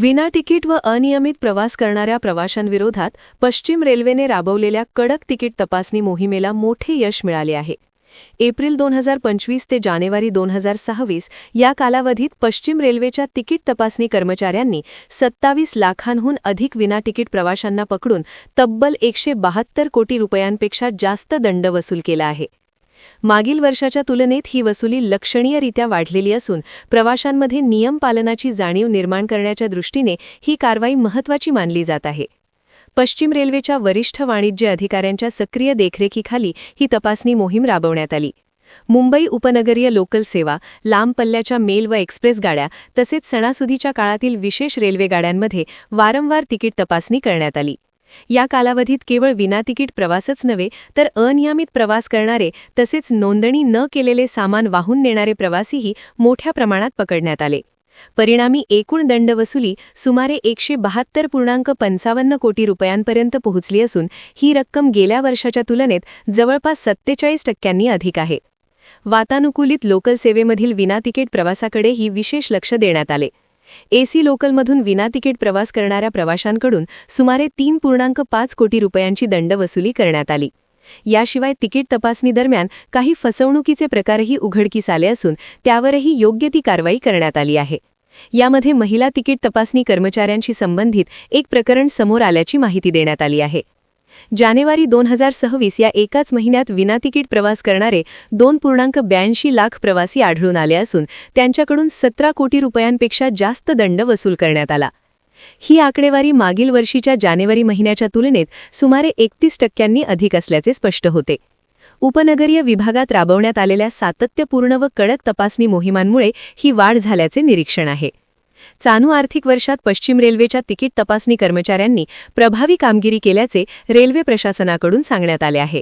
विना तिकीट व अनियमित प्रवास करणाऱ्या प्रवाशांविरोधात पश्चिम रेल्वेने राबवलेल्या कडक तिकीट तपासणी मोहिमेला मोठे यश मिळाले आहे. एप्रिल दोन हजार पंचवीस ते जानेवारी दोन हजार सहावीस या कालावधीत पश्चिम रेल्वेच्या तिकीट तपासणी कर्मचाऱ्यांनी सत्तावीस लाखांहून अधिक विना तिकीट प्रवाशांना पकडून तब्बल एकशे बहात्तर कोटी रुपयांपेक्षा जास्त दंड वसूल केला आहे. मागील वर्षाच्या तुलनेत ही वसुली लक्षणीयरित्या वाढलेली असून प्रवाशांमध्ये नियम पालनाची जाणीव निर्माण करण्याच्या दृष्टीने ही कारवाई महत्त्वाची मानली जात आहे. पश्चिम रेल्वेच्या वरिष्ठ वाणिज्य अधिकाऱ्यांच्या सक्रिय देखरेखीखाली ही तपासणी मोहीम राबवण्यात आली. मुंबई उपनगरीय लोकल सेवा लांब पल्ल्याच्या मेल व एक्सप्रेस गाड्या तसेच सणासुदीच्या काळातील विशेष रेल्वे गाड्यांमध्ये वारंवार तिकीट तपासणी करण्यात आली. या कालावधीत केवळ विनातिकीट प्रवासच नव्हे तर अनियमित प्रवास करणारे तसेच नोंदणी न केलेले सामान वाहून नेणारे प्रवासीही मोठ्या प्रमाणात पकडण्यात आले. परिणामी एकूण दंडवसुली सुमारे एकशे बहात्तर पूर्णांक पंचावन्न कोटी रुपयांपर्यंत पोहोचली असून ही रक्कम गेल्या वर्षाच्या तुलनेत जवळपास सत्तेचाळीस टक्क्यांनी अधिक आहे. वातानुकूलित लोकल सेवेमधील विनातिकीट प्रवासाकडेही विशेष लक्ष देण्यात आले. एसी लोकलमधून विना तिकीट प्रवास करणाऱ्या प्रवाशांकडून सुमारे तीन पूर्णांक पाच कोटी रुपयांची दंड वसुली करण्यात आली. याशिवाय तिकीट तपासणी दरम्यान काही फसवणुकीचे प्रकारही उघडकीस आले असून त्यावरही योग्य ती कारवाई करण्यात आली आहे. यामध्ये महिला तिकीट तपासणी कर्मचाऱ्यांशी संबंधित एक प्रकरण समोर आल्याची माहिती देण्यात आली आहे. जानेवारी दोन हजार सव्वीस या एकाच महिन्यात विनातिकीट प्रवास करणारे दोन पूर्णांक ब्याऐंशी लाख प्रवासी आढळून आले असून त्यांच्याकडून सतरा कोटी रुपयांपेक्षा जास्त दंड वसूल करण्यात आला. ही आकडेवारी मागील वर्षीच्या जानेवारी महिन्याच्या तुलनेत सुमारे एकतीस टक्क्यांनी अधिक असल्याचे स्पष्ट होते. उपनगरीय विभागात राबवण्यात आलेल्या सातत्यपूर्ण व कडक तपासणी मोहिमांमुळे ही वाढ झाल्याचे निरीक्षण आहे. चालू आर्थिक वर्षात पश्चिम रेल्वेच्या तिकीट तपासणी कर्मचाऱ्यांनी प्रभावी कामगिरी केल्याचे रेल्वे प्रशासनाकडून सांगण्यात आले आहे.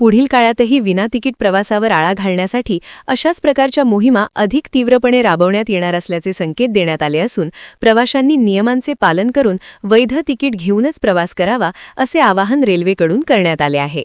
पुढील काळातही विना तिकीट प्रवासावर आळा घालण्यासाठी अशाच प्रकारच्या मोहिमा अधिक तीव्रपणे राबवण्यात येणार असल्याचे संकेत देण्यात आले असून प्रवाशांनी नियमांचे पालन करून वैध तिकीट घेऊनच प्रवास करावा असे आवाहन रेल्वेकडून करण्यात आले आहे.